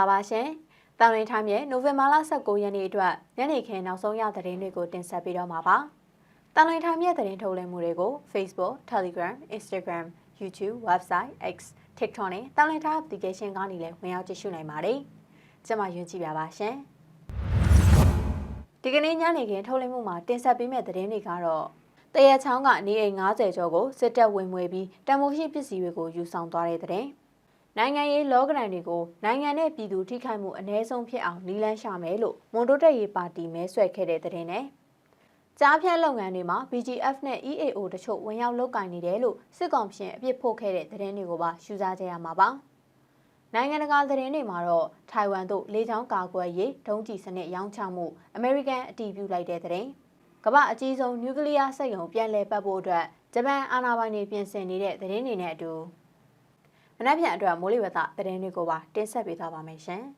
လာပါရှင်။တန်ရင်ထားမြဲနိုဝင်ဘာလ19ရက်နေ့အတွက်ညနေခင်းနောက်ဆုံးရသတင်းတွေကိုတင်ဆက်ပေးတော့မှာပါ။တန်ရင်ထားမြဲသတင်းထုတ်လွှင့်မှုတွေကို Facebook, Telegram, Instagram, YouTube, Website, X, TikTok နဲ့တန်ရင်ထား application ကနေလည်းဝင်ရောက်ကြည့်ရှုနိုင်ပါတယ်။ကျွန်မယွန်းကြည့်ပါပါရှင်။ဒီကနေ့ညနေခင်းထုတ်လွှင့်မှုမှာတင်ဆက်ပေးမယ့်သတင်းတွေကတော့တရချောင်းကနေအိမ်90ကျော်ကိုစစ်တပ်ဝင်မွေပြီးတံမိုးရှိပစ္စည်းတွေကိုယူဆောင်သွားတဲ့တဲ့ နိုင်ငံရေးလောကဒဏ်တွေကိုနိုင်ငံနဲ့ပြည်သူထိခိုက်မှုအ ਨੇ ဆုံးဖြစ်အောင်နီလန်းရှာမယ်လို့မွန်တိုတက်ရေးပါတီမဲဆွဲခဲ့တဲ့တဲ့နဲ့ကြားဖြတ်လုပ်ငန်းတွေမှာ BGF နဲ့ EAO တချို့ဝင်ရောက်လုပ်ကင်နေတယ်လို့စစ်ကောင်ရှင်အပြစ်ဖို့ခဲ့တဲ့သတင်းတွေကိုပါရှုစားကြရမှာပါနိုင်ငံတကာသတင်းတွေမှာတော့ထိုင်ဝမ်တို့လေကြောင်းကာကွယ်ရေးဒုံးကျည်စနစ်ရောင်းချမှုအမေရိကန်အတီးပြုလိုက်တဲ့သတင်းကမ္ဘာအကြီးဆုံးနျူကလ িয়ার စက်ရုံပြန်လည်ပတ်ဖို့အတွက်ဂျပန်အာဏာပိုင်တွေပြင်ဆင်နေတဲ့သတင်းတွေနဲ့အတူ မနက်ဖြန်အတွက်မိုးလေဝသသတင်းတွေကိုပါတင်ဆက်ပေးသွားပါမယ်ရှင်။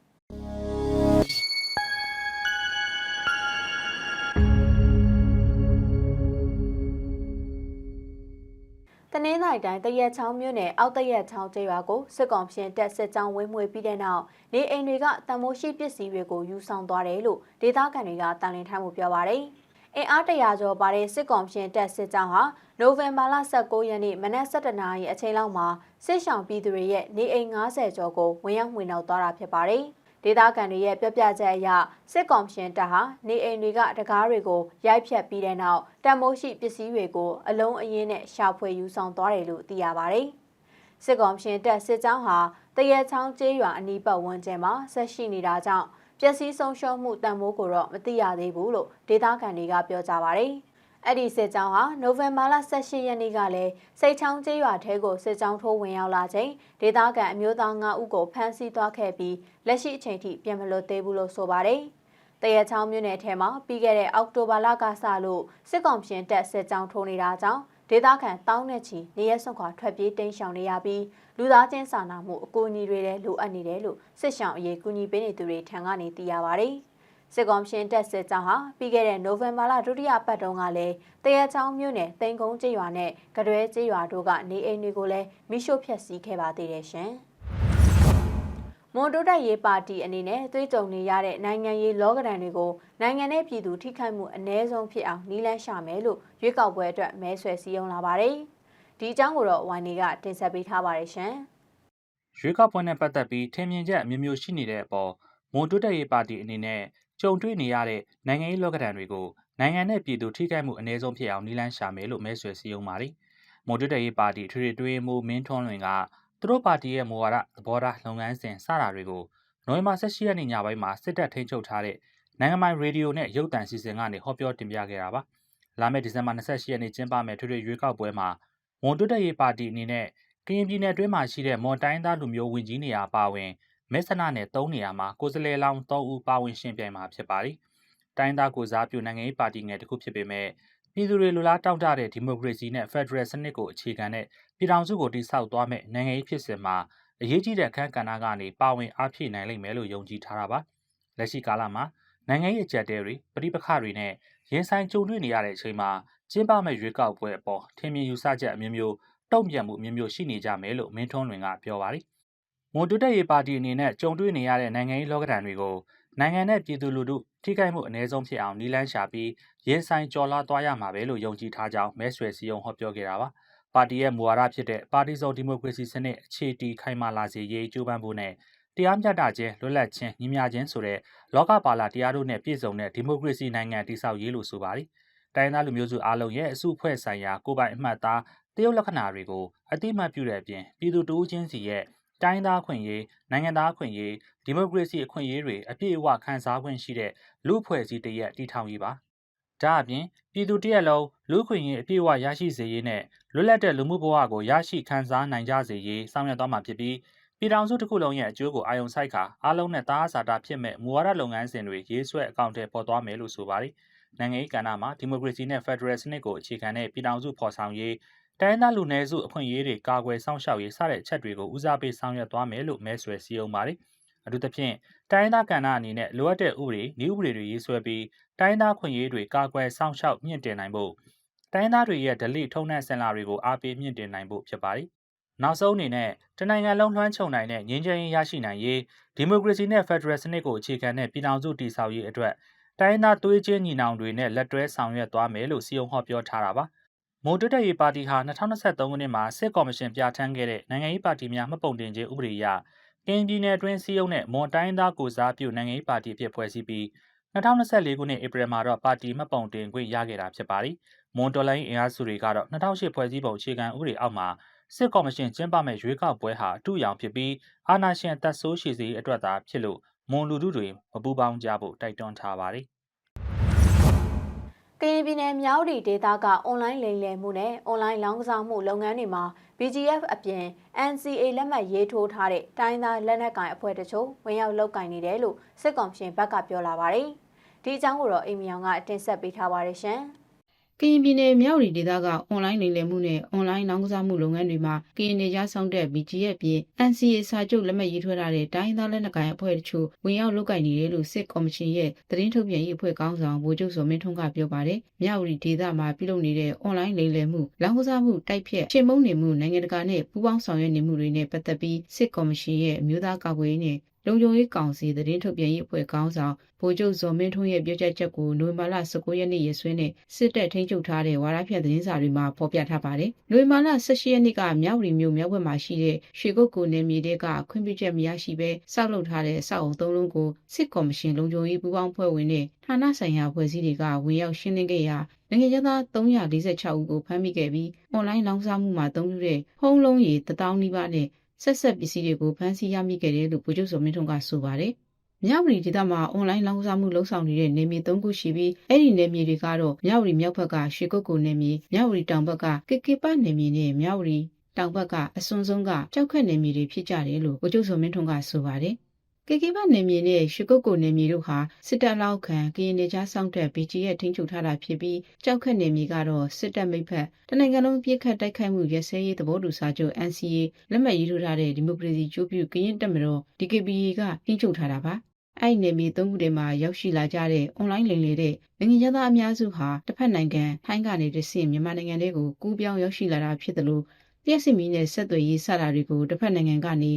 တနင်္သာရီတိုင်းတရက်ချောင်းမြို့နယ်အောက်တရက်ချောင်းကျေးရွာကိုစစ်ကောင်ဖြင့်တက်စစ်ကြောင်းဝင်းမွေပြီးတဲ့နောက်နေအိမ်တွေကတံမိုးရှိပစ္စည်းတွေကိုယူဆောင်သွားတယ်လို့ဒေသခံတွေကတန်လင်းထားမှုပြောပါရယ်။ အင်အားတရာကျော်ပါတဲ့စစ်ကောင်ရှင်တပ်စစ်ကြောင်းဟာနိုဝင်ဘာလ19ရက်နေ့မနက်7:00နာရီအချိန်လောက်မှာစစ်ဆောင်ပြည်သူတွေရဲ့နေအိမ်90ကျော်ကိုဝင်ရောက်မှွေနှောက်သွားတာဖြစ်ပါတယ်။ဒေသခံတွေရဲ့ပြပြချက်အရစစ်ကောင်ရှင်တပ်ဟာနေအိမ်တွေကတကားတွေကိုရိုက်ဖြတ်ပြီးတဲ့နောက်တံမိုးရှိပစ္စည်းတွေကိုအလုံးအင်းနဲ့ရှာဖွေယူဆောင်သွားတယ်လို့သိရပါတယ်။စစ်ကောင်ရှင်တပ်စစ်ကြောင်းဟာတရဲချောင်းကျေးရွာအနီးပတ်ဝန်းကျင်မှာဆက်ရှိနေတာကြောင့် ပျက်စီးဆုံးရှုံးမှုတန်ဖိုးကိုတော့မသိရသေးဘူးလို့ဒေသခံတွေကပြောကြပါဗျ။အဲ့ဒီစစ်ကြောင်းဟာနိုဝင်ဘာလ18ရက်နေ့ကလည်းစိတ်ချောင်းကျေးရွာထဲကိုစစ်ကြောင်းထိုးဝင်ရောက်လာချိန်ဒေသခံအမျိုးသား9ဦးကိုဖမ်းဆီးသွားခဲ့ပြီးလက်ရှိအချိန်ထိပြန်မလွတ်သေးဘူးလို့ဆိုပါတယ်။တရချောင်းမြို့နယ်ထဲမှာပြီးခဲ့တဲ့အောက်တိုဘာလကစလို့စစ်ကောင်ပြင်တပ်စစ်ကြောင်းထိုးနေတာကြောင့် ဒေသခံတောင်းနဲ့ချီနေရက်စွန့်ခွာထွက်ပြေးတိမ်းရှောင်နေရပြီးလူသားချင်းစာနာမှုအကူအညီတွေလည်းလိုအပ်နေတယ်လို့စစ်ရှောင်အရေးကူညီပေးနေသူတွေထံကနေသိရပါဗျ။စစ်ကောင်ရှင်တက်စစ်ကြောင်းဟာပြီးခဲ့တဲ့နိုဝင်ဘာလဒုတိယပတ်တုန်းကလည်းတရချောင်းမြို့နယ်တိန်ကုန်းကျေးရွာနဲ့ကရွဲကျေးရွာတို့ကနေအိမ်တွေကိုလည်းမိရှို့ဖျက်ဆီးခဲ့ပါသေးတယ်ရှင်။ မွန်တိုးတက်ရေးပါတီအနေနဲ့သွေးကြုံနေရတဲ့နိုင်ငံရေးလောကဒဏ်တွေကိုနိုင်ငံနဲ့ပြည်သူထိခိုက်မှုအ ਨੇ ဆုံးဖြစ်အောင်နှီးလန်းရှာမယ်လို့ရွေးကောက်ပွဲအတွက်မဲဆွယ်စည်းရုံးလာပါတယ်။ဒီအကြောင်းကိုတော့ဝိုင်းနေကတင်ဆက်ပေးထားပါတယ်ရှင်။ရွေးကောက်ပွဲနဲ့ပတ်သက်ပြီးထင်မြင်ချက်အမျိုးမျိုးရှိနေတဲ့အပေါ်မွန်တိုးတက်ရေးပါတီအနေနဲ့ကြုံတွေ့နေရတဲ့နိုင်ငံရေးလောကဒဏ်တွေကိုနိုင်ငံနဲ့ပြည်သူထိခိုက်မှုအ ਨੇ ဆုံးဖြစ်အောင်နှီးလန်းရှာမယ်လို့မဲဆွယ်စည်းရုံးပါတယ်။မွန်တိုးတက်ရေးပါတီထွေထွေတွင်းမှုမင်းထွန်းလွင်က သူတို့ပါတီရဲ့မူဝါဒသဘောထားလုပ်ငန်းစဉ်စတာတွေကိုနိုဝင်ဘာ18ရက်နေ့ညပိုင်းမှာစစ်တပ်ထိန်းချုပ်ထားတဲ့နိုင်ငံပိုင်ရေဒီယိုနဲ့ရုပ်သံစီစဉ်ကနေဟောပြောတင်ပြခဲ့တာပါ။လာမယ့်ဒီဇင်ဘာ28ရက်နေ့ကျင်းပမယ့်ထွေထွေရွေးကောက်ပွဲမှာမွန်တိုးတက်ရေးပါတီအနေနဲ့ကရင်ပြည်နယ်တွင်းမှာရှိတဲ့မွန်တိုင်းသားလူမျိုးဝင်ကြီးနေရာပါဝင်မဲဆန္ဒနယ်၃နေရာမှာကိုယ်စားလှယ်လောင်း၃ဦးပါဝင်ရှင်ပြိုင်မှာဖြစ်ပါတယ်။တိုင်းသားကိုစားပြုနိုင်ငံရေးပါတီငယ်တစ်ခုဖြစ်ပေမဲ့ ပြည်သူတွေလူလားတောက်တတဲ့ဒီမိုကရေစီနဲ့ဖက်ဒရယ်စနစ်ကိုအခြေခံတဲ့ပြည်ထောင်စုကိုတည်ဆောက်သွားမဲ့နိုင်ငံရေးဖြစ်စဉ်မှာအရေးကြီးတဲ့အခန်းကဏ္ဍကနေပါဝင်အားဖြည့်နိုင်လိမ့်မယ်လို့ယုံကြည်ထားတာပါ။လက်ရှိကာလမှာနိုင်ငံရေးအကြက်တဲတွေပဋိပက္ခတွေနဲ့ရင်ဆိုင်ကြုံတွေ့နေရတဲ့အချိန်မှာကျင်းပမဲ့ရွေးကောက်ပွဲအပေါ်ထင်မြင်ယူဆချက်အမျိုးမျိုးတုံ့ပြန်မှုမျိုးမျိုးရှိနေကြမယ်လို့မင်းထွန်းလွင်ကပြောပါတယ်။မွန်တူတက်ရေးပါတီအနေနဲ့ကြုံတွေ့နေရတဲ့နိုင်ငံရေးလောကဒဏ်တွေကို နိုင်ငံနဲ့ပြည်သူလူထုထိခိုက်မှုအ ਨੇ ဆုံးဖြစ်အောင်နီလန်းရှာပြီးရင်ဆိုင်ကြော်လာသွားရမှာပဲလို့ယုံကြည်ထားကြောင်းမဲဆွယ်စည်းရုံးဟောပြောခဲ့တာပါ။ပါတီရဲ့မူဝါဒဖြစ်တဲ့ပါတီစုံဒီမိုကရေစီစနစ်အခြေတည်ခိုင်မာလာစေရေးကြိုးပမ်းဖို့နဲ့တရားမျှတခြင်းလွတ်လပ်ခြင်းညီမျှခြင်းဆိုတဲ့လောကပါလာတရားတို့နဲ့ပြည့်စုံတဲ့ဒီမိုကရေစီနိုင်ငံတည်ဆောက်ရေးလို့ဆိုပါတယ်။တိုင်းသားလူမျိုးစုအားလုံးရဲ့အစုအဖွဲ့ဆိုင်ရာကိုယ်ပိုင်အမှတ်အသားတရုတ်လက္ခဏာတွေကိုအတိအမှတ်ပြုတဲ့အပြင်ပြည်သူတဦးချင်းစီရဲ့ တိုင်းသားခွင့်ရေးနိုင်ငံသားခွင့်ရေးဒီမိုကရေစီအခွင့်အရေးတွေအပြည့်အဝခံစား권ရှိတဲ့လူအဖွဲ့အစည်းတရက်တည်ထောင်ရေးပါဒါအပြင်ပြည်သူတရက်လုံးလူခွင့်ရေးအပြည့်အဝရရှိစေရေးနဲ့လွတ်လပ်တဲ့လူမှုဘဝကိုရရှိခံစားနိုင်ကြစေရေးဆောင်ရွက်သွားမှာဖြစ်ပြီးပြည်ထောင်စုတစ်ခုလုံးရဲ့အကျိုးကိုအာရုံစိုက်ခါအားလုံးနဲ့တားအစာတာဖြစ်မဲ့မူဝါဒလုပ်ငန်းစဉ်တွေရေးဆွဲအကောင့်ထဲပေါ်သွားမယ်လို့ဆိုပါတယ်နိုင်ငံရေးကဏ္ဍမှာဒီမိုကရေစီနဲ့ဖက်ဒရယ်စနစ်ကိုအခြေခံတဲ့ပြည်ထောင်စုဖော်ဆောင်ရေး တိုင်းသားလူနည်းစုအခွင့်အရေးတွေကာကွယ်စောင့်ရှောက်ရေးစတဲ့အချက်တွေကိုဦးစားပေးဆောင်ရွက်သွားမယ်လို့မဲဆွယ်စည်းရုံးပါတယ်။အထူးသဖြင့်တိုင်းသားကဏ္ဍအနေနဲ့လိုအပ်တဲ့ဥပဒေ၊နည်းဥပဒေတွေရေးဆွဲပြီးတိုင်းသားခွင့်ရေးတွေကာကွယ်စောင့်ရှောက်မြင့်တင်နိုင်ဖို့တိုင်းသားတွေရဲ့ဓလိထုံးနှံစင်လာတွေကိုအားပေးမြင့်တင်နိုင်ဖို့ဖြစ်ပါတယ်။နောက်ဆုံးအနေနဲ့တနိုင်ငံလုံးလွှမ်းခြုံနိုင်တဲ့ငြိမ်းချမ်းရေးရရှိနိုင်ရေးဒီမိုကရေစီနဲ့ဖက်ဒရယ်စနစ်ကိုအခြေခံတဲ့ပြည်ထောင်စုတည်ဆောက်ရေးအတွက်တိုင်းသားသွေးချင်းညီနောင်တွေနဲ့လက်တွဲဆောင်ရွက်သွားမယ်လို့စီယုံဟောပြောထားတာပါ မွန်တက်တက်ရေးပါတီဟာ2023ခုနှစ်မှာစစ်ကော်မရှင်ပြဋ္ဌာန်းခဲ့တဲ့နိုင်ငံရေးပါတီများမှတ်ပုံတင်ခြင်းဥပဒေအရကရင်ပြည်နယ်အတွင်းစီယုံနဲ့မွန်တိုင်းသားကိုစားပြုနိုင်ငံရေးပါတီအဖြစ်ဖွဲ့စည်းပြီး2024ခုနှစ်ဧပြီမှာတော့ပါတီမှတ်ပုံတင်ခွင့်ရခဲ့တာဖြစ်ပါတယ်။မွန်တော်လိုင်းအင်အားစုတွေကတော့2008ဖွဲ့စည်းပုံအခြေခံဥပဒေအောက်မှာစစ်ကော်မရှင်ကျင်းပမဲ့ရွေးကောက်ပွဲဟာအတူရောင်ဖြစ်ပြီးအာဏာရှင်တပ်ဆိုးရှိစေအတွက်သာဖြစ်လို့မွန်လူထုတွေမပူပေါင်းကြဖို့တိုက်တွန်းထားပါတယ် ကရင်ပြည်နယ်မြောက်ရီဒေသကအွန်လိုင်းလိမ်လည်မှုနဲ့အွန်လိုင်းလောင်းကစားမှုလုပ်ငန်းတွေမှာ BGF အပြင် NCA လက်မှတ်ရေးထိုးထားတဲ့တိုင်းသားလက်နက်ကိုင်အဖွဲ့တချို့ဝင်ရောက်လုပ်ကင်နေတယ်လို့စစ်ကောင်ရှင်ဘက်ကပြောလာပါတယ်။ဒီအကြောင်းကိုတော့အိမ်မီအောင်ကတင်ဆက်ပေးထားပါတယ်ရှင်။ ကရင်ပြည်နယ်မြောက်ရီဒေသကအွန်လိုင်းလိမ်လည်မှုနဲ့အွန်လိုင်းနောင်ကစားမှုလုပ်ငန်းတွေမှာကရင်နေကြားဆောင်တဲ့ BGF ပြင် NCA စာချုပ်လက်မှတ်ရေးထိုးထားတဲ့တိုင်းသားလက်နက်ကိုင်အဖွဲ့တချို့ဝင်ရောက်လုပ်ကိုင်နေတယ်လို့စစ်ကော်မရှင်ရဲ့သတင်းထုတ်ပြန်ရေးအဖွဲ့ကောင်းဆောင်ဗိုလ်ချုပ်စောမင်းထွန်းကပြောပါတယ်။မြောက်ရီဒေသမှာပြုလုပ်နေတဲ့အွန်လိုင်းလိမ်လည်မှုလောင်ကစားမှုတိုက်ဖြတ်ချိန်မုံနေမှုနိုင်ငံတကာနဲ့ပူးပေါင်းဆောင်ရွက်နေမှုတွေနဲ့ပတ်သက်ပြီးစစ်ကော်မရှင်ရဲ့အမျိုးသားကာကွယ်ရေးနဲ့ လုံခြုံရေးကောင်စီသတင်းထုတ်ပြန်ရေးအဖွဲ့ခေါင်းဆောင်ဗိုလ်ချုပ်ဇော်မင်းထွန်းရဲ့ပြောကြားချက်ကိုနိုဝင်ဘာလ19ရက်နေ့ရက်စွဲနဲ့စစ်တပ်ထိန်းချုပ်ထားတဲ့ဝါရဖြန့်သတင်းစာတွေမှာဖော်ပြထားပါတယ်။နိုဝင်ဘာလ18ရက်နေ့ကမြောက်ရီမြို့မြောက်ဘက်မှာရှိတဲ့ရွှေကုတ်ကိုနယ်မြေတွေကခွင့်ပြုချက်မရရှိဘဲစောက်လုပ်ထားတဲ့အဆောက်အုံသုံးလုံးကိုစစ်ကော်မရှင်လုံခြုံရေးပူးပေါင်းဖွဲ့ဝင်နဲ့ဌာနဆိုင်ရာဖွဲ့စည်းတွေကဝင်ရောက်ရှင်းလင်းခဲ့ရာနိုင်ငံသား346ဦးကိုဖမ်းမိခဲ့ပြီးအွန်လိုင်းလောင်းစားမှုမှာသုံးတဲ့ဟုံးလုံးရည်1000နီးပါးနဲ့ ဆက်ဆက်ပစ္စည်းတွေကိုဖမ်းဆီးရမိခဲ့တယ်လို့ဗိုလ်ချုပ်စောမင်းထွန်းကဆိုပါတယ်။မြောက်ရီဒေသမှာအွန်လိုင်းလောင်းကစားမှုလှုပ်ဆောင်နေတဲ့နေမြေ၃ခုရှိပြီးအဲ့ဒီနေမြေတွေကတော့မြောက်ရီမြောက်ဘက်ကရွှေကုတ်ကိုနေမြေမြောက်ရီတောင်ဘက်ကကေကေပနေမြေနဲ့မြောက်ရီတောင်ဘက်ကအစွန်းဆုံးကကြောက်ခက်နေမြေတွေဖြစ်ကြတယ်လို့ဗိုလ်ချုပ်စောမင်းထွန်းကဆိုပါတယ်။ ကေကေပနယ်မြေနဲ့ရွှေကုတ်ကိုနယ်မြေတို့ဟာစစ်တပ်လောက်ခံကရင်နေကြားစောင့်တဲ့ BG ရဲ့ထိန်းချုပ်ထားတာဖြစ်ပြီးကြောက်ခက်နယ်မြေကတော့စစ်တပ်မိဖက်တနိုင်ငံလုံးပြစ်ခတ်တိုက်ခိုက်မှုရစဲရေးသဘောတူစာချုပ် NCA လက်မှတ်ရေးထိုးထားတဲ့ဒီမိုကရေစီကြိုးပြုကရင်တပ်မတော် DKBA ကထိန်းချုပ်ထားတာပါအဲ့ဒီနယ်မြေသုံးခုထဲမှာရောက်ရှိလာကြတဲ့အွန်လိုင်းလိမ်လည်တဲ့နိုင်ငံသားအများစုဟာတစ်ဖက်နိုင်ငံထိုင်းကနေတဆင့်မြန်မာနိုင်ငံထဲကိုကူးပြောင်းရောက်ရှိလာတာဖြစ်တယ်လို့လျှက်စစ်မီနဲ့ဆက်သွယ်ရေးစတာတွေကိုတစ်ဖက်နိုင်ငံကနေ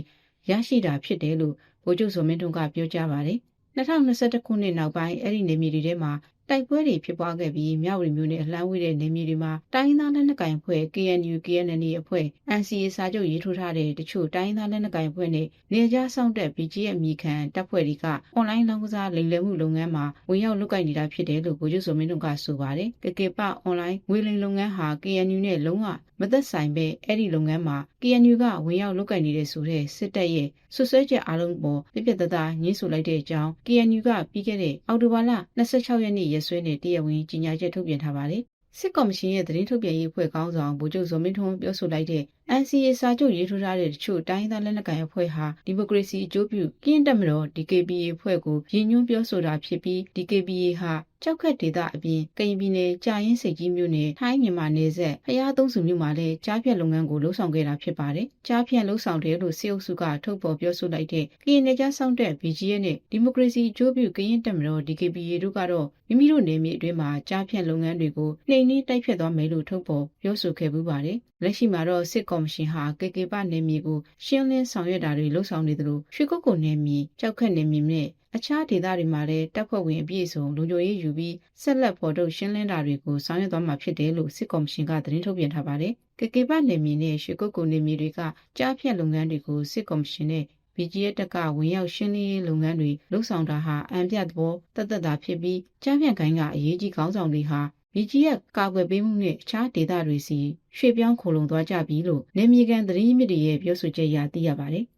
ရရှိတာဖြစ်တယ်လို့ ဗိုလ်ချုပ်စောမင်းထွန်းကပြောကြားပါတယ်။2021ခုနှစ်နောက်ပိုင်းအဲ့ဒီနေမြေတွေထဲမှာ တိုက်ပွဲတွေဖြစ်ပွားခဲ့ပြီးမြောက်ရီမျိုးနဲ့အလှမ်းဝေးတဲ့နေမြေတွေမှာတိုင်းသားလက်နက်ကိုင်အဖွဲ့ KNU KNN အဖွဲ့ NCA စာချုပ်ရေးထိုးထားတဲ့တချို့တိုင်းသားလက်နက်ကိုင်အဖွဲ့နဲ့နေကြားဆောင်တဲ့ BGF မြေခံတပ်ဖွဲ့တွေကအွန်လိုင်းလောင်းကစားလိမ်လည်မှုလုပ်ငန်းမှာဝင်ရောက်လုပ်ကိုင်နေတာဖြစ်တယ်လို့ဗိုလ်ချုပ်စောမင်းတို့ကဆိုပါတယ်။ကကေပအွန်လိုင်းငွေလိမ်လုပ်ငန်းဟာ KNU နဲ့လုံးဝမသက်ဆိုင်ပဲအဲ့ဒီလုပ်ငန်းမှာ KNU ကဝင်ရောက်လုပ်ကိုင်နေတဲ့ဆိုတဲ့စစ်တပ်ရဲ့ဆွဆွဲချက်အလုံးပေါ်ပြပြတသားညှင်းဆိုလိုက်တဲ့အကြောင်း KNU ကပြီးခဲ့တဲ့အောက်တိုဘာလ26ရက်နေ့ရက်စွဲနဲ့တရားဝင်ကြေညာချက်ထုတ်ပြန်ထားပါတယ်စစ်ကော်မရှင်ရဲ့သတင်းထုတ်ပြန်ရေးအဖွဲ့ခေါင်းဆောင်ဗိုလ်ချုပ်ဇော်မင်းထွန်းပြောဆိုလိုက်တဲ့ NCA စာချုပ်ရေးထိုးထားတဲ့တချို့တိုင်းသားလက်နက်ကိုင်အဖွဲ့ဟာဒီမိုကရေစီအကျိုးပြုကင်းတက်မတော် DKBA အဖွဲ့ကိုရည်ညွှန်းပြောဆိုတာဖြစ်ပြီး DKBA ဟာကြောက်ခက်ဒေသအပြင်ကရင်ပြည်နယ်ကြာရင်စိတ်ကြီးမြို့နယ်ထိုင်းမြန်မာနယ်စပ်ဖျားသုံးစုမြို့မှာလည်းကြားဖြတ်လုပ်ငန်းကိုလှုပ်ဆောင်ခဲ့တာဖြစ်ပါတယ်။ကြားဖြတ်လှုပ်ဆောင်တယ်လို့စေအုပ်စုကထုတ်ဖော်ပြောဆိုလိုက်တဲ့ကရင်နယ်ကြားဆောင်တဲ့ BGA နဲ့ဒီမိုကရေစီအကျိုးပြုကရင်တက်မတော် DKBA တို့ကတော့မိမိတို့နယ်မြေအတွင်းမှာကြားဖြတ်လုပ်ငန်းတွေကိုနှိမ်နင်းတိုက်ဖြတ်သွားမယ်လို့ထုတ်ဖော်ပြောဆိုခဲ့ပူးပါတယ်။လက်ရှိမှာတော့စစ်ကော်မရှင်ဟာကေကေပနယ်မြေကိုရှင်းလင်းဆောင်ရွက်တာတွေလှုပ်ဆောင်နေသလိုရွှေကုတ်ကိုနယ်မြေကြောက်ခက်နယ်မြေနဲ့အခြားဒေသတွေမှာလည်းတပ်ဖွဲ့ဝင်အပြည့်စုံလူကြိုရေးယူပြီးဆက်လက်ဖော်ထုတ်ရှင်းလင်းတာတွေကိုဆောင်ရွက်သွားမှာဖြစ်တယ်လို့စစ်ကော်မရှင်ကသတင်းထုတ်ပြန်ထားပါတယ်။ကေကေပနယ်မြေနဲ့ရွှေကုတ်ကိုနယ်မြေတွေကကြားဖြတ်လုပ်ငန်းတွေကိုစစ်ကော်မရှင်နဲ့ BGF တက်ကဝင်ရောက်ရှင်းလင်းရေးလုပ်ငန်းတွေလှုပ်ဆောင်တာဟာအံပြတ်သဘောတသက်တာဖြစ်ပြီးကြားဖြတ်ကိုင်းကအရေးကြီးခေါင်းဆောင်တွေဟာ BGF ကာကွယ်ပေးမှုနဲ့အခြားဒေသတွေစီရွှေ့ပြောင်းခိုလုံသွားကြပြီလို့နေမြေကန်သတင်းမြစ်တွေရဲ့ပြောဆိုချက်အရသိရပါတယ်။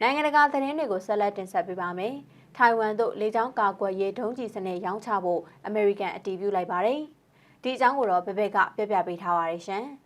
နိုင်ငံတကာသတင်းတွေကိုဆက်လက်တင်ဆက်ပေးပါမယ်။ထိုင်ဝမ်သို့လေကြောင်းကာကွယ်ရေးဒုံးကျည်စနစ်ရောင်းချဖို့အမေရိကန်အတည်ပြုလိုက်ပါတယ်။ဒီအကြောင်းကိုတော့ဘဘက်ကပြပြပေးထားပါရရှင်။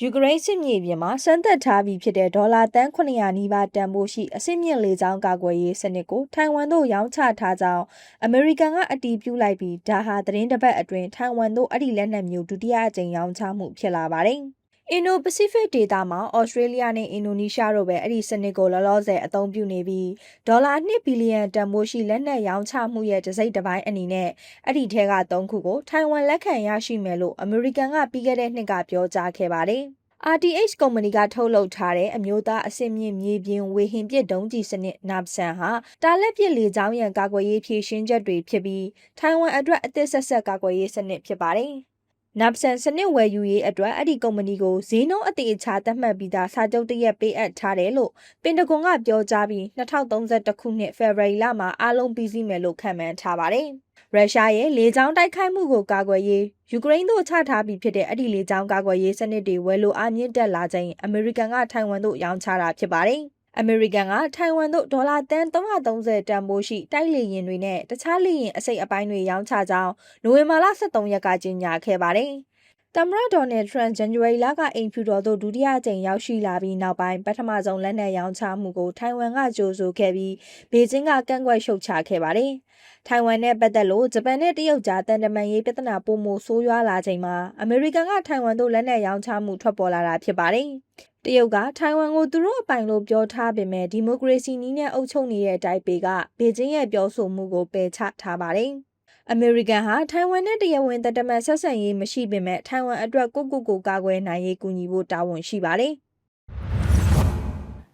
ယူကရိန်းစစ်မြေပြင်မှာစမ်းသပ်ထားပြီးဖြစ်တဲ့ဒေါ်လာတန်း900နီးပါးတန်ဖိုးရှိအဆင့်မြင့်လေကြောင်းကာကွယ်ရေးစနစ်ကိုထိုင်ဝမ်သို့ရောင်းချထားကြောင်းအမေရိကန်ကအတည်ပြုလိုက်ပြီးဒါဟာသတင်းတစ်ပတ်အတွင်းထိုင်ဝမ်သို့အဲ့ဒီလက်နက်မျိုးဒုတိယအကြိမ်ရောင်းချမှုဖြစ်လာပါတယ်။ အင်ဒိုပစိဖိတ်ဒေသမှာ ဩစတြေးလျနဲ့ အင်ဒိုနီးရှားတို့ပဲ အဲ့ဒီစနစ်ကို လောလောဆယ် အသုံးပြုနေပြီး ဒေါ်လာ1ဘီလီယံတန်ဖိုးရှိ လက်နက်ရောင်းချမှုရဲ့ တစ်စိတ်တစ်ပိုင်းအနေနဲ့ အဲ့ဒီထဲက3ခုကို ထိုင်ဝမ်လက်ခံရရှိမယ်လို့ အမေရိကန်က ပြီးခဲ့တဲ့နှစ်က ပြောကြားခဲ့ပါတယ်။ RTH ကုမ္ပဏီက ထုတ်လုပ်ထားတဲ့ အမျိုးသားအဆင့်မြင့် မြေပြင်ဝေဟင်ပစ်ဒုံးကျည်စနစ် NAPSAN ဟာ တာလက်ပစ် လေကြောင်းရန် ကာကွယ်ရေး ဖြည့်ရှင်းချက်တွေဖြစ်ပြီး ထိုင်ဝမ်အတွက် အသစ်ဆက်ဆက်ကာကွယ်ရေးစနစ် ဖြစ်ပါတယ်။ Napsan စနစ်ဝယ်ယူရေးအတွက်အဲ့ဒီကုမ္ပဏီကိုဈေးနှုန်းအတေအချာသတ်မှတ်ပြီးသားစာချုပ်တရက်ပေးအပ်ထားတယ်လို့ပင်တဂွန်ကပြောကြားပြီး2031ခုနှစ်ဖေဖော်ဝါရီလမှာအားလုံးပြီးစီးမယ်လို့ခန့်မှန်းထားပါတယ်။ရုရှားရဲ့လေကြောင်းတိုက်ခိုက်မှုကိုကာကွယ်ရေးယူကရိန်းတို့ချထားပြီးဖြစ်တဲ့အဲ့ဒီလေကြောင်းကာကွယ်ရေးစနစ်တွေဝယ်လိုအားမြင့်တက်လာချိန်အမေရိကန်ကထိုင်ဝမ်တို့ရောင်းချတာဖြစ်ပါတယ်။ အမေရိကန်ကထိုင်ဝမ်တို့ဒေါ်လာတန်330တန်ဖိုးရှိတိုက်လေယာဉ်တွေနဲ့တခြားလေယာဉ်အစိတ်အပိုင်းတွေရောင်းချကြောင်းနိုဝင်ဘာလ23ရက်ကကြေညာခဲ့ပါတယ်။ သမ္မတဒေါ်နယ်ထရန့်ဇန်နဝါရီလကအိမ်ဖြူတော်သို့ဒုတိယကြိမ်ရောက်ရှိလာပြီးနောက်ပိုင်းပထမဆုံးလက်နက်ရောင်းချမှုကိုထိုင်ဝမ်ကကြိုဆိုခဲ့ပြီးဘေကျင်းကကန့်ကွက်ရှုတ်ချခဲ့ပါတယ်။ထိုင်ဝမ်နဲ့ပတ်သက်လို့ဂျပန်နဲ့တရုတ်ကြားတန်တမန်ရေးပြဿနာပိုမိုဆိုးရွားလာချိန်မှာအမေရိကန်ကထိုင်ဝမ်တို့လက်နက်ရောင်းချမှုထွက်ပေါ်လာတာဖြစ်ပါတယ်။တရုတ်ကထိုင်ဝမ်ကိုသူတို့အပိုင်လို့ပြောထားပေမဲ့ဒီမိုကရေစီနည်းနဲ့အုပ်ချုပ်နေတဲ့တိုင်ပေကဘေကျင်းရဲ့ပြောဆိုမှုကိုပယ်ချထားပါတယ်။ အမေရိကန်ဟာထိုင်ဝမ်နဲ့တရားဝင်တတမန်ဆက်ဆံရေးမရှိပေမဲ့ထိုင်ဝမ်အတွက်ကိုကိုကိုကာကွယ်နိုင်ရေးကူညီဖို့တာဝန်ရှိပါတယ်။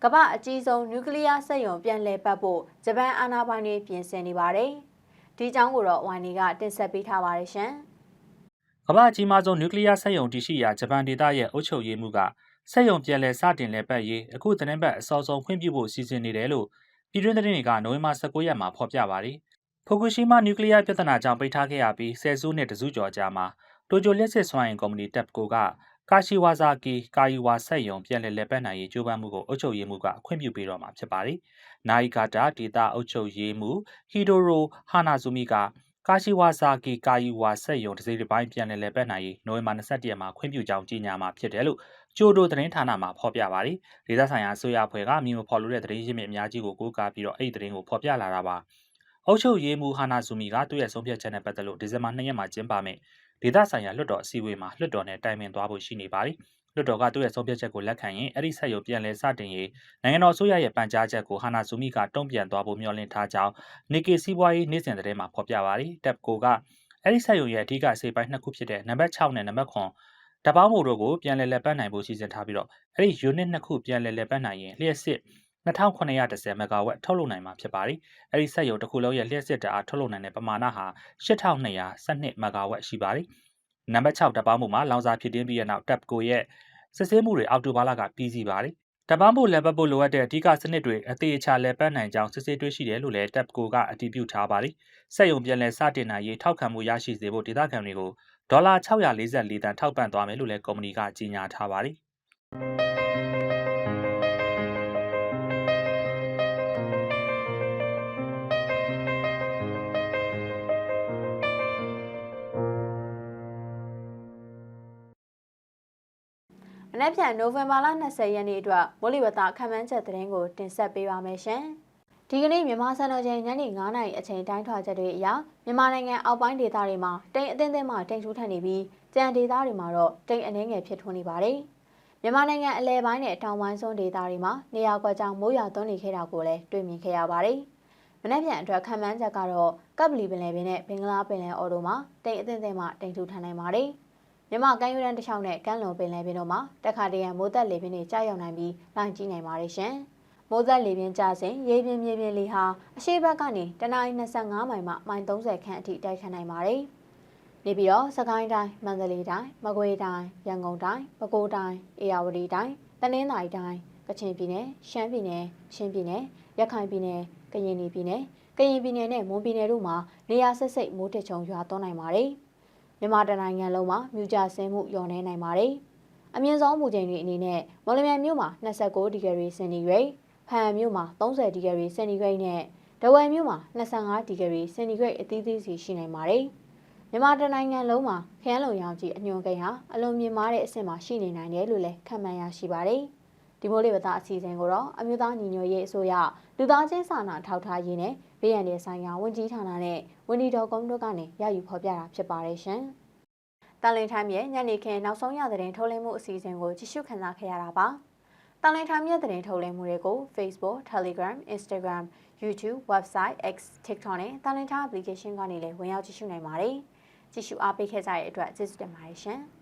ကမ္ဘာအကြီးဆုံးနျူကလ িয়ার စက်ရုံပြန်လည်ပတ်ဖို့ဂျပန်အာဏာပိုင်တွေပြင်ဆင်နေပါတယ်။ဒီအကြောင်းကိုတော့ဝိုင်နီကတင်ဆက်ပေးထားပါတယ်ရှင်။ ကမ္ဘာအကြီးမားဆုံးနျူကလ িয়ার စက်ရုံတည်ရှိရာဂျပန်ဒေသရဲ့အုပ်ချုပ်ရေးမှုကစက်ရုံပြန်လည်စတင်လည်ပတ်ရေးအခုသတင်းပတ်အစောဆုံးခွင့်ပြုဖို့စီစဉ်နေတယ်လို့ပြည်တွင်းသတင်းတွေကနိုဝင်ဘာ19ရက်မှာဖော်ပြပါတယ်။ ဖိုကူရှီမာနျူကလ িয়ার ပြဿနာကြောင့်ပိတ်ထားခဲ့ရပြီးဆယ်စုနှစ်တစုကျော်ကြာမှာတိုကျိုလျှက်စစ်စွမ်းအင်ကုမ္ပဏီတပ်ကိုကကာရှီဝါဇာကီကာယီဝါဆက်ယုံပြန်လည်လက်ပတ်နိုင်ရေးကြိုးပမ်းမှုကိုအုပ်ချုပ်ရေးမှုကခွင့်ပြုပေးတော့မှာဖြစ်ပါတယ်။နာယီကာတာဒေတာအုပ်ချုပ်ရေးမှုဟီဒိုရိုဟာနာဇူမီကကာရှီဝါဇာကီကာယီဝါဆက်ယုံတစ်စိတစ်ပိုင်းပြန်လည်လက်ပတ်နိုင်ရေးနိုဝင်ဘာ22ရက်မှာခွင့်ပြုကြောင်းကြေညာမှာဖြစ်တယ်လို့ကျိုဒိုသတင်းဌာနမှာဖော်ပြပါတယ်။ဒေသဆိုင်ရာအစိုးရအဖွဲ့ကမြေမဖော်လို့တဲ့သတင်းရင်းမြစ်အများကြီးကိုကိုးကားပြီးတော့အဲ့ဒီသတင်းကိုဖော်ပြလာတာပါ။ အုပ်ချုပ်ရေးမှုဟာနာဇူမီကသူ့ရဲ့ဆုံးဖြတ်ချက်နဲ့ပတ်သက်လို့ဒီဇင်ဘာ2ရက်မှာကျင်းပမယ်ဒေသဆိုင်ရာလွှတ်တော်အစည်းအဝေးမှာလွှတ်တော်နဲ့တိုင်ပင်သွားဖို့ရှိနေပါတယ်။လွှတ်တော်ကသူ့ရဲ့ဆုံးဖြတ်ချက်ကိုလက်ခံရင်အဲ့ဒီဆက်ရုံပြန်လည်စတင်ရေးနိုင်ငံတော်အစိုးရရဲ့ပန်ကြားချက်ကိုဟာနာဇူမီကတုံ့ပြန်သွားဖို့မျှော်လင့်ထားကြောင်းနေကေစီးပွားရေးနေ့စဉ်သတင်းမှာဖော်ပြပါတယ်။တပ်ကိုကအဲ့ဒီဆက်ရုံရဲ့အဓိကစေပိုင်းနှစ်ခုဖြစ်တဲ့နံပါတ်6နဲ့နံပါတ်9တပေါင်းမို့တို့ကိုပြန်လည်လက်ပတ်နိုင်ဖို့စီစဉ်ထားပြီးတော့အဲ့ဒီ unit နှစ်ခုပြန်လည်လက်ပတ်နိုင်ရင်လျှက်စစ် 2910မဂါဝက်ထုတ်လုပ်နိုင်မှာဖြစ်ပါတယ်။အဲဒီစက်ရုံတစ်ခုလုံးရဲ့လျှက်စစ်ဓာတ်အားထုတ်လုပ်နိုင်တဲ့ပမာဏဟာ8212မဂါဝက်ရှိပါတယ်။နံပါတ်6တပ်ပေါင်းမှုမှာလောင်စာဖြစ်တင်းပြီးတဲ့နောက် TAPCO ရဲ့စစ်ဆေးမှုတွေအောက်တိုဘာလကပြီးစီးပါတယ်။တပ်ပေါင်းမှုလက်ပတ်ဖို့လိုအပ်တဲ့အဓိကစနစ်တွေအသေးအချာလက်ပတ်နိုင်ကြောင်းစစ်ဆေးတွေ့ရှိတယ်လို့လည်း TAPCO ကအတည်ပြုထားပါတယ်။စက်ရုံပြန်လည်စတင်နိုင်ရေးထောက်ခံမှုရရှိစေဖို့ဒေသခံတွေကိုဒေါ်လာ644တန်ထောက်ပံ့သွားမယ်လို့လည်းကုမ္ပဏီကကြေညာထားပါတယ်။ မနက်ဖြန်နိုဝင်ဘာလ20ရက်နေ့အတွက်မိုးလေဝသခန့်မှန်းချက်သတင်းကိုတင်ဆက်ပေးပါမယ်ရှင်။ဒီကနေ့မြန်မာစံတော်ချိန်ညနေ9:00နာရီအချိန်တိုင်းထွာချက်တွေအရမြန်မာနိုင်ငံအောက်ပိုင်းဒေသတွေမှာတိမ်အထင်းထင်းမှတိမ်ထူးထန်နေပြီးကြံဒေသတွေမှာတော့တိမ်အနှဲငယ်ဖြစ်ထွန်းနေပါတယ်။မြန်မာနိုင်ငံအလဲပိုင်းနဲ့တောင်ပိုင်းစွန်းဒေသတွေမှာနေရာကွက်ကြောင်မိုးရွာသွန်းနေခဲ့တာကိုလည်းတွေ့မြင်ခဲ့ရပါတယ်။မနက်ဖြန်အတွက်ခံမှန်းချက်ကတော့ကပ်ပလီပင်လယ်ပင်နဲ့ဘင်္ဂလားပင်လယ်အော်တို့မှာတိမ်အထင်းထင်းမှတိမ်ထူးထန်နိုင်ပါတယ်။ မြမကမ်းရိုးတန်းတစ်လျှောက်နဲ့ကမ်းလွန်ပင်လယ်ပြင်တို့မှာတခါတရံမိုးသက်လေပြင်းတွေကြာရောက်နိုင်ပြီးလောင်ကြီးနိုင်ပါတယ်ရှင်။မိုးသက်လေပြင်းကျစဉ်ရေပြင်းမြေပြင်းလေဟာအရှိဘက်ကနေတနအီ25မိုင်မှမိုင်30ခန့်အထိတိုက်ခတ်နိုင်ပါတယ်။နေပြီးတော့စကိုင်းတိုင်းမန္တလေးတိုင်းမကွေးတိုင်းရန်ကုန်တိုင်းပဲခူးတိုင်းအေရဝတီတိုင်းတနင်္သာရီတိုင်းကချင်ပြည်နယ်ရှမ်းပြည်နယ်ချင်းပြည်နယ်ရခိုင်ပြည်နယ်ကရင်ပြည်နယ်ကရင်ပြည်နယ်နဲ့မွန်ပြည်နယ်တို့မှာနေရာဆက်စိတ်မိုးတက်ချုံရွာသွန်းနိုင်ပါတယ်။ မြန်မာတနိုင်ငံလုံးမှာမြူကြဆင်းမှုလျော့နေနိုင်ပါတယ်။အမြင့်ဆုံးမူချိန်တွေအနေနဲ့မော်လမြိုင်မြို့မှာ29ဒီဂရီစင်တီဂရိတ်၊ဖန်မြို့မှာ30ဒီဂရီစင်တီဂရိတ်နဲ့ဒဝယ်မြို့မှာ25ဒီဂရီစင်တီဂရိတ်အသီးသီးစီရှိနိုင်ပါတယ်။မြန်မာတနိုင်ငံလုံးမှာခရမ်းလုံရောင်ကြီးအညွန်ကိန်းဟာအလွန်မြင့်မားတဲ့အဆင့်မှာရှိနေနိုင်တယ်လို့လည်းခန့်မှန်းရရှိပါတယ်။ ဒီမိုးလေဝသအစီအစဉ်ကိုတော့အမျိုးသားညီညွတ်ရေးအစိုးရလူသားချင်းစာနာထောက်ထားရေးနဲ့ဘေးရန်တွေဆိုင်ရာဝန်ကြီးဌာနနဲ့ဝန်ကြီးတော်ကုန်းတို့ကနေရယူဖော်ပြတာဖြစ်ပါတယ်ရှင်။တန်လင်းထိုင်းရဲ့ညနေခင်းနောက်ဆုံးရသတင်းထုတ်လင်းမှုအစီအစဉ်ကိုကြည့်ရှုခန်းစားခဲ့ရတာပါ။တန်လင်းထိုင်းရဲ့သတင်းထုတ်လင်းမှုတွေကို Facebook, Telegram, Instagram, YouTube, Website, X, TikTok နဲ့တန်လင်းထိုင်း application ကနေလည်းဝင်ရောက်ကြည့်ရှုနိုင်ပါတယ်။ကြည့်ရှုအားပေးခဲ့ကြတဲ့အတွက်ကျေးဇူးတင်ပါတယ်ရှင်။